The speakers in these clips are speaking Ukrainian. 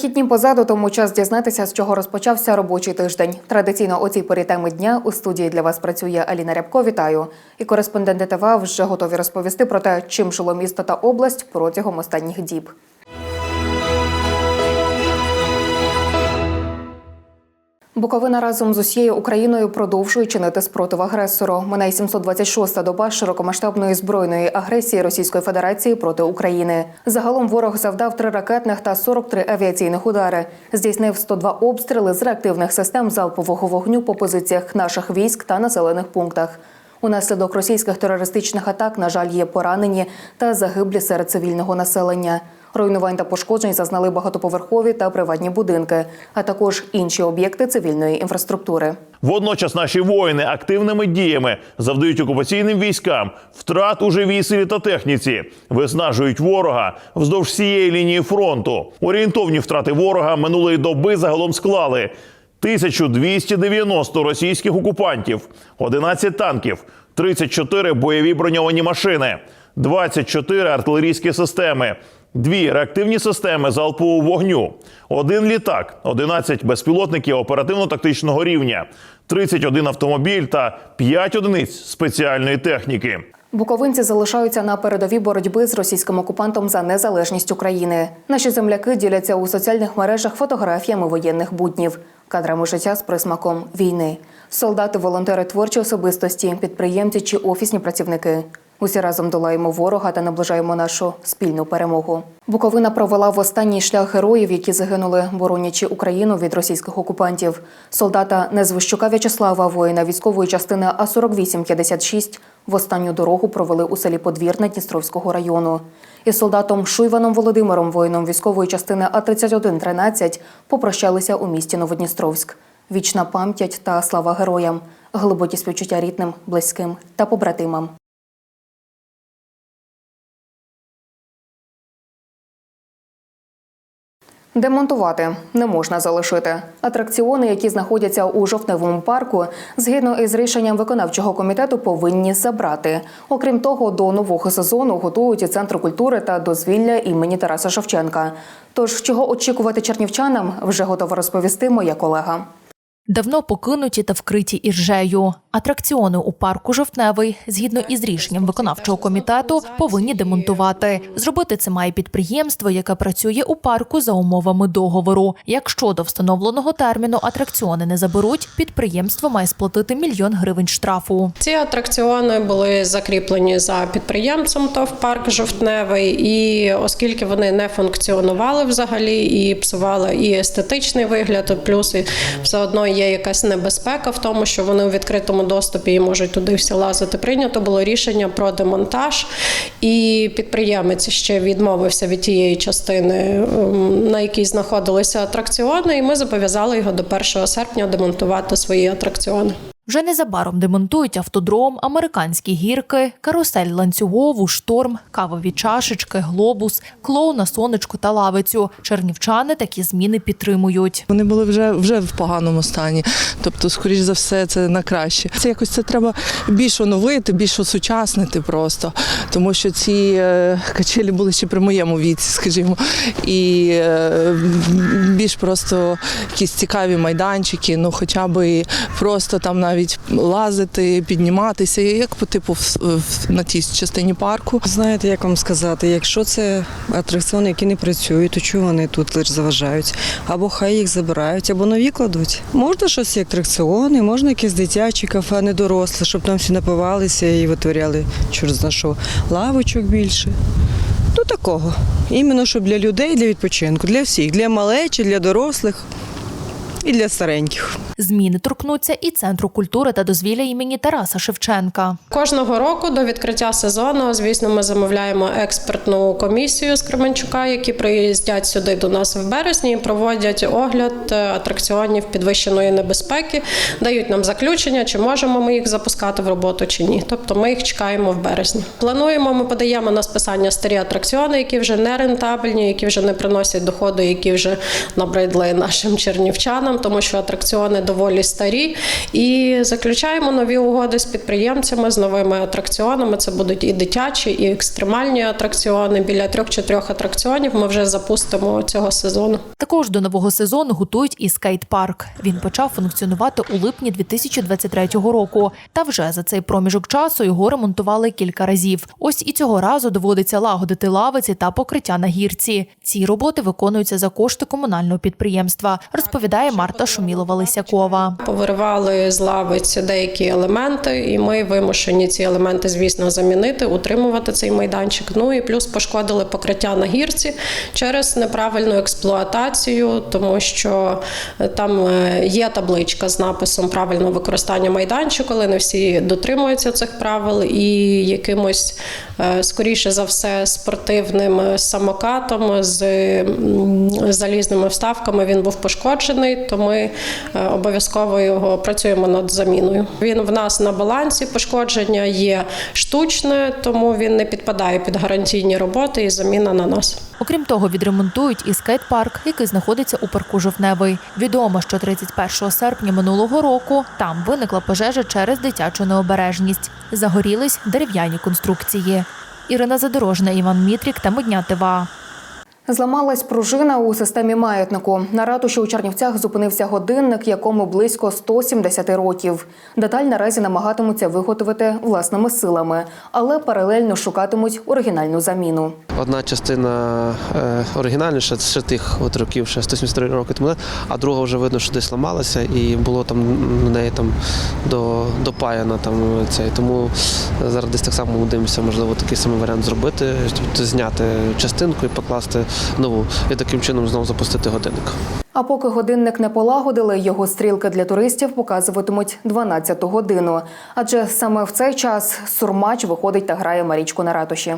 Вихідні позаду, тому час дізнатися, з чого розпочався робочий тиждень. Традиційно о цій порі теми дня у студії для вас працює Аліна Рябко. Вітаю. І кореспонденти ТВА вже готові розповісти про те, чим жило місто та область протягом останніх діб. Буковина разом з усією Україною продовжує чинити спротив агресору. Минає 726-та доба широкомасштабної збройної агресії Російської Федерації проти України. Загалом ворог завдав три ракетних та 43 авіаційних удари. Здійснив 102 обстріли з реактивних систем залпового вогню по позиціях наших військ та населених пунктах. Унаслідок російських терористичних атак, на жаль, є поранені та загиблі серед цивільного населення. Руйнувань та пошкоджень зазнали багатоповерхові та приватні будинки, а також інші об'єкти цивільної інфраструктури. Водночас наші воїни активними діями завдають окупаційним військам втрат у живій силі та техніці, виснажують ворога вздовж всієї лінії фронту. Орієнтовні втрати ворога минулої доби загалом склали 1290 російських окупантів, 11 танків, 34 бойові броньовані машини, 24 артилерійські системи. Дві реактивні системи залпового вогню, один літак, 11 безпілотників оперативно-тактичного рівня, 31 автомобіль та 5 одиниць спеціальної техніки. Буковинці залишаються на передовій боротьби з російським окупантом за незалежність України. Наші земляки діляться у соціальних мережах фотографіями воєнних буднів, кадрами життя з присмаком війни. Солдати, волонтери, творчі особистості, підприємці чи офісні працівники. Усі разом долаємо ворога та наближаємо нашу спільну перемогу. Буковина провела в останній шлях героїв, які загинули, боронячи Україну від російських окупантів. Солдата Незвищука В'ячеслава, воїна військової частини А 4856 в останню дорогу провели у селі Подвірне Дністровського району. Із солдатом Шуйваном Володимиром, воїном військової частини А 3113 попрощалися у місті Новодністровськ. Вічна пам'ять та слава героям, глибокі співчуття рідним, близьким та побратимам. Демонтувати не можна залишити. Атракціони, які знаходяться у жовтневому парку, згідно із рішенням виконавчого комітету, повинні забрати. Окрім того, до нового сезону готують і центр культури та дозвілля імені Тараса Шевченка. Тож, чого очікувати чернівчанам, вже готова розповісти моя колега. Давно покинуті та вкриті іржею. Атракціони у парку Жовтневий, згідно із рішенням виконавчого комітету, повинні демонтувати. Зробити це має підприємство, яке працює у парку за умовами договору. Якщо до встановленого терміну атракціони не заберуть, підприємство має сплатити мільйон гривень штрафу. Ці атракціони були закріплені за підприємцем ТОВ парк Жовтневий, і оскільки вони не функціонували взагалі і псували і естетичний вигляд, плюс і все одно є якась небезпека в тому, що вони у відкритому доступі і можуть туди всі лазити. Прийнято було рішення про демонтаж, і підприємець ще відмовився від тієї частини, ем, на якій знаходилися атракціони, і ми зобов'язали його до 1 серпня демонтувати свої атракціони. Вже незабаром демонтують автодром, американські гірки, карусель ланцюгову, шторм, кавові чашечки, глобус, клоуна, сонечку та лавицю. Чернівчани такі зміни підтримують. Вони були вже вже в поганому стані. Тобто, скоріш за все, це на краще. Це якось це треба більш оновити, більш осучаснити просто, тому що ці е, качелі були ще при моєму віці, скажімо, і е, більш просто якісь цікаві майданчики, ну хоча б просто там навіть лазити, підніматися, як по типу на тій частині парку. Знаєте, як вам сказати, якщо це атракціони, які не працюють, то чого вони тут лише заважають? Або хай їх забирають, або нові кладуть. Можна щось як атракціони, можна якісь дитячі кафе, не доросле, щоб там всі напивалися і витворяли зна що, лавочок більше. Ну такого. Іменно щоб для людей, для відпочинку, для всіх, для малечі, для дорослих і для стареньких. Зміни торкнуться і центру культури та дозвілля імені Тараса Шевченка. Кожного року до відкриття сезону, звісно, ми замовляємо експертну комісію з Кременчука, які приїздять сюди до нас в березні і проводять огляд е, атракціонів підвищеної небезпеки, дають нам заключення, чи можемо ми їх запускати в роботу чи ні. Тобто ми їх чекаємо в березні. Плануємо, ми подаємо на списання старі атракціони, які вже не рентабельні, які вже не приносять доходу, які вже набридли нашим чернівчанам. Станом, тому що атракціони доволі старі. І заключаємо нові угоди з підприємцями з новими атракціонами. Це будуть і дитячі, і екстремальні атракціони. Біля трьох-чотирьох атракціонів ми вже запустимо цього сезону. Також до нового сезону готують і скейт-парк. Він почав функціонувати у липні 2023 року. Та вже за цей проміжок часу його ремонтували кілька разів. Ось і цього разу доводиться лагодити лавиці та покриття на гірці. Ці роботи виконуються за кошти комунального підприємства, розповідає Марта Шумілова-Лисякова. Повиривали з лавиць деякі елементи, і ми вимушені ці елементи, звісно, замінити, утримувати цей майданчик. Ну і плюс пошкодили покриття на гірці через неправильну експлуатацію, тому що е, там е, є табличка з написом правильного використання майданчику, але не всі дотримуються цих правил, і якимось е, скоріше за все спортивним самокатом з залізними вставками він був пошкоджений, то ми е, обов'язково його працюємо над заміною. Він в нас на балансі пошкодження є штучне, тому він не підпадає під гарантійні роботи і заміна на нас. Окрім того, відремонтують і скейт-парк, який знаходиться у парку Жовтневий. Відомо, що 31 серпня минулого року там виникла пожежа через дитячу необережність. Загорілись дерев'яні конструкції. Ірина Задорожна, Іван Мітрік та Модня ТВА. Зламалась пружина у системі маятнику. На ратуші у Чернівцях зупинився годинник, якому близько 170 років. Деталь наразі намагатимуться виготовити власними силами, але паралельно шукатимуть оригінальну заміну. Одна частина е, оригінальна, ще, тих от років, ще 173 роки тому, а друга вже видно, що десь ламалася, і було там на неї там до, допаяно там цей. Тому зараз десь так само ми дивимося, можливо, такий самий варіант зробити, тобто зняти частинку і покласти нову, і таким чином знову запустити годинник. А поки годинник не полагодили, його стрілки для туристів показуватимуть 12 годину. Адже саме в цей час сурмач виходить та грає Марічку на ратуші.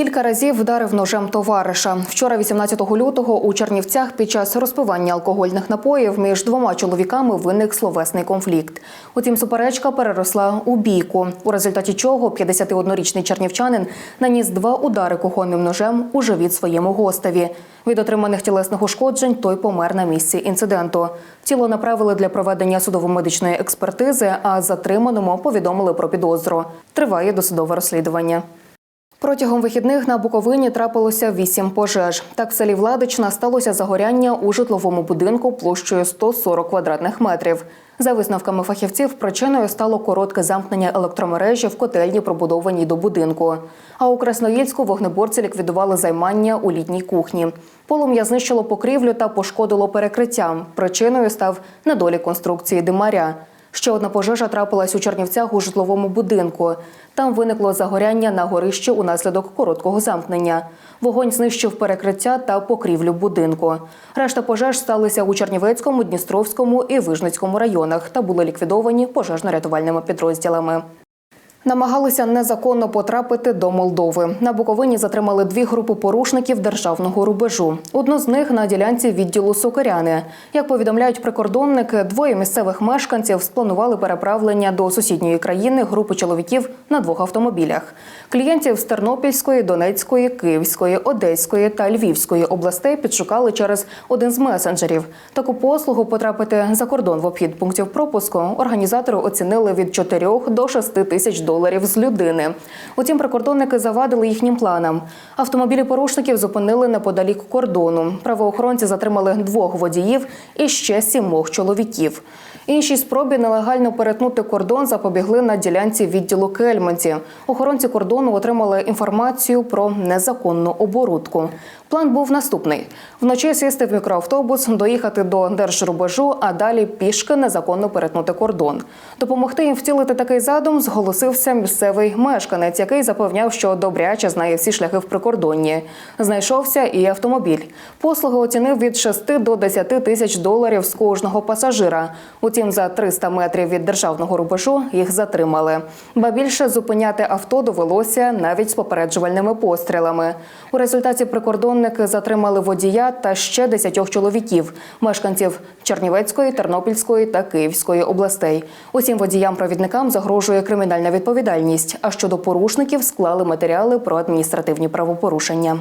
Кілька разів вдарив ножем товариша. Вчора, 18 лютого, у Чернівцях під час розпивання алкогольних напоїв між двома чоловіками виник словесний конфлікт. Утім, суперечка переросла у бійку, у результаті чого 51-річний чернівчанин наніс два удари кухонним ножем у живіт своєму гостеві. Від отриманих тілесних ушкоджень той помер на місці інциденту. Тіло направили для проведення судово-медичної експертизи, а затриманому повідомили про підозру. Триває досудове розслідування. Протягом вихідних на Буковині трапилося вісім пожеж. Так, в селі Владична сталося загоряння у житловому будинку площею 140 квадратних метрів. За висновками фахівців, причиною стало коротке замкнення електромережі в котельні, пробудованій до будинку. А у Красноїльську вогнеборці ліквідували займання у літній кухні. Полум'я знищило покрівлю та пошкодило перекриття. Причиною став недолік конструкції димаря. Ще одна пожежа трапилась у Чернівцях у житловому будинку. Там виникло загоряння на горищі унаслідок короткого замкнення. Вогонь знищив перекриття та покрівлю будинку. Решта пожеж сталися у Чернівецькому, Дністровському і Вижницькому районах та були ліквідовані пожежно-рятувальними підрозділами. Намагалися незаконно потрапити до Молдови. На Буковині затримали дві групи порушників державного рубежу. Одну з них на ділянці відділу Сокиряни. Як повідомляють прикордонники, двоє місцевих мешканців спланували переправлення до сусідньої країни групи чоловіків на двох автомобілях. Клієнтів з Тернопільської, Донецької, Київської, Одеської та Львівської областей підшукали через один з месенджерів. Таку послугу потрапити за кордон в обхід пунктів пропуску організатори оцінили від 4 до 6 тисяч доларів з людини. Утім, прикордонники завадили їхнім планам. Автомобілі порушників зупинили неподалік кордону. Правоохоронці затримали двох водіїв і ще сімох чоловіків. Іншій спробі нелегально перетнути кордон запобігли на ділянці відділу Кельменці. Охоронці кордону отримали інформацію про незаконну оборудку. План був наступний: вночі сісти в мікроавтобус, доїхати до держрубежу, а далі пішки незаконно перетнути кордон. Допомогти їм втілити такий задум зголосився місцевий мешканець, який запевняв, що добряче знає всі шляхи в прикордонні. Знайшовся і автомобіль. Послуги оцінив від 6 до 10 тисяч доларів з кожного пасажира. Утім, за 300 метрів від державного рубежу їх затримали. Ба більше зупиняти авто довелося навіть з попереджувальними пострілами. У результаті прикордонники затримали водія та ще 10 чоловіків, мешканців Чернівецької, Тернопільської та Київської областей. Усім водіям-провідникам загрожує кримінальна відповідальність. А щодо порушників склали матеріали про адміністративні правопорушення.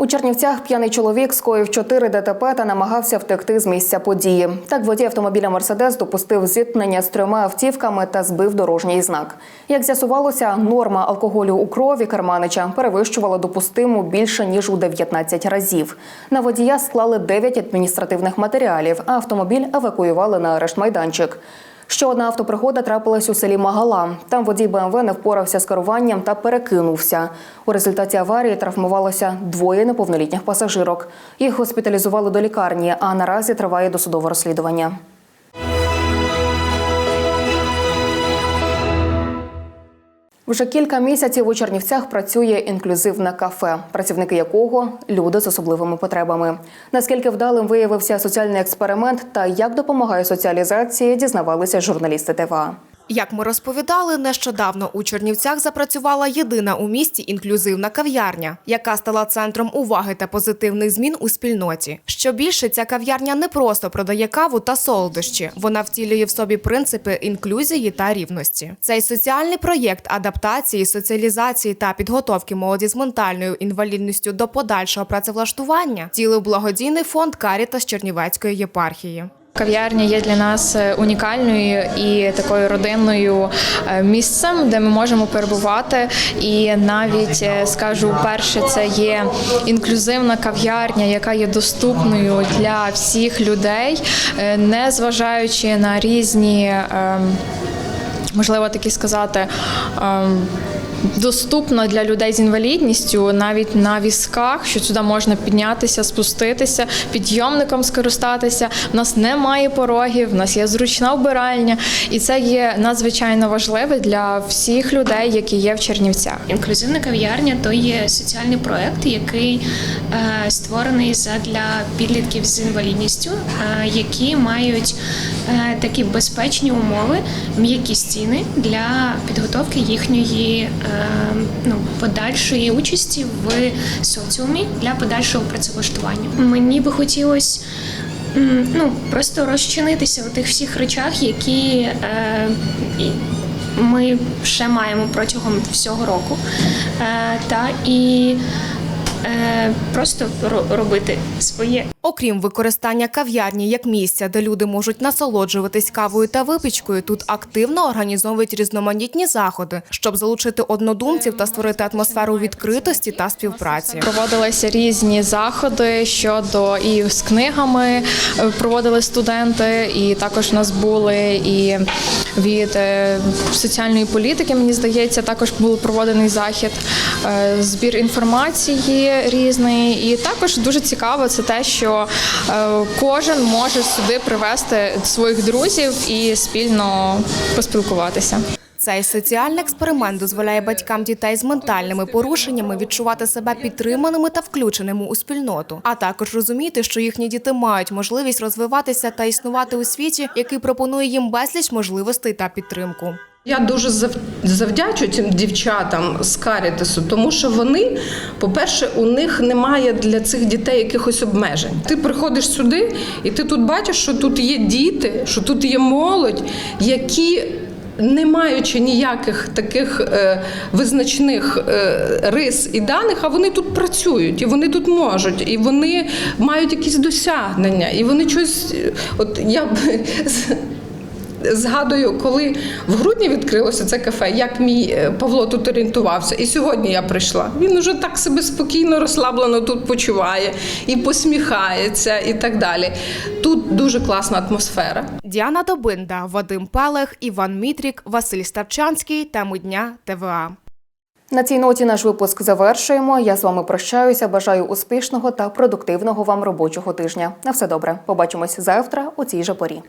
У Чернівцях п'яний чоловік скоїв 4 ДТП та намагався втекти з місця події. Так водій автомобіля Мерседес допустив зіткнення з трьома автівками та збив дорожній знак. Як з'ясувалося, норма алкоголю у крові Керманича перевищувала допустиму більше ніж у 19 разів. На водія склали 9 адміністративних матеріалів, а автомобіль евакуювали на арешт майданчик. Ще одна автопригода трапилась у селі Магала. Там водій БМВ не впорався з керуванням та перекинувся. У результаті аварії травмувалося двоє неповнолітніх пасажирок. Їх госпіталізували до лікарні, а наразі триває досудове розслідування. Вже кілька місяців у Чернівцях працює інклюзивне кафе, працівники якого люди з особливими потребами. Наскільки вдалим виявився соціальний експеримент та як допомагає соціалізації, дізнавалися журналісти ТВА. Як ми розповідали, нещодавно у Чернівцях запрацювала єдина у місті інклюзивна кав'ярня, яка стала центром уваги та позитивних змін у спільноті. Що більше, ця кав'ярня не просто продає каву та солодощі, вона втілює в собі принципи інклюзії та рівності. Цей соціальний проєкт адаптації, соціалізації та підготовки молоді з ментальною інвалідністю до подальшого працевлаштування цілив благодійний фонд Карітас Чернівецької єпархії. Кав'ярня є для нас е, унікальною і такою родинною е, місцем, де ми можемо перебувати. І навіть е, скажу, перше, це є інклюзивна кав'ярня, яка є доступною для всіх людей, не зважаючи на різні, ем, можливо, такі сказати. Доступна для людей з інвалідністю навіть на візках, що сюди можна піднятися, спуститися, підйомником скористатися. У нас немає порогів, в нас є зручна вбиральня, і це є надзвичайно важливе для всіх людей, які є в Чернівцях. Інклюзивна кав'ярня то є соціальний проект, який е, створений для підлітків з інвалідністю, е, які мають е, такі безпечні умови, м'які стіни для підготовки їхньої е, ну, подальшої участі в соціумі для подальшого працевлаштування. Мені би хотілося. Ну, просто розчинитися у тих всіх речах, які е, ми ще маємо протягом всього року. Е, та і просто ро- робити своє. Окрім використання кав'ярні як місця, де люди можуть насолоджуватись кавою та випічкою, тут активно організовують різноманітні заходи, щоб залучити однодумців та створити атмосферу відкритості та співпраці. Проводилися різні заходи щодо і з книгами е, проводили студенти, і також у нас були і від е, соціальної політики, мені здається, також був проведений захід, е, збір інформації різний. І також дуже цікаво це те, що е, кожен може сюди привезти своїх друзів і спільно поспілкуватися. Цей соціальний експеримент дозволяє батькам дітей з ментальними порушеннями відчувати себе підтриманими та включеними у спільноту, а також розуміти, що їхні діти мають можливість розвиватися та існувати у світі, який пропонує їм безліч можливостей та підтримку. Я дуже зав- завдячу цим дівчатам з Карітесу, тому що вони, по-перше, у них немає для цих дітей якихось обмежень. Ти приходиш сюди, і ти тут бачиш, що тут є діти, що тут є молодь, які. Не маючи ніяких таких е, визначних е, рис і даних, а вони тут працюють, і вони тут можуть, і вони мають якісь досягнення, і вони щось. е, От я б згадую, коли в грудні відкрилося це кафе, як мій е, Павло тут орієнтувався. І сьогодні я прийшла. Він уже так себе спокійно, розслаблено тут почуває і посміхається, і так далі. Тут дуже класна атмосфера. Діана Добинда, Вадим Пелех, Іван Мітрік, Василь Ставчанський. Тему дня ТВА. На цій ноті наш випуск завершуємо. Я з вами прощаюся. Бажаю успішного та продуктивного вам робочого тижня. На все добре. Побачимось завтра у цій же порі.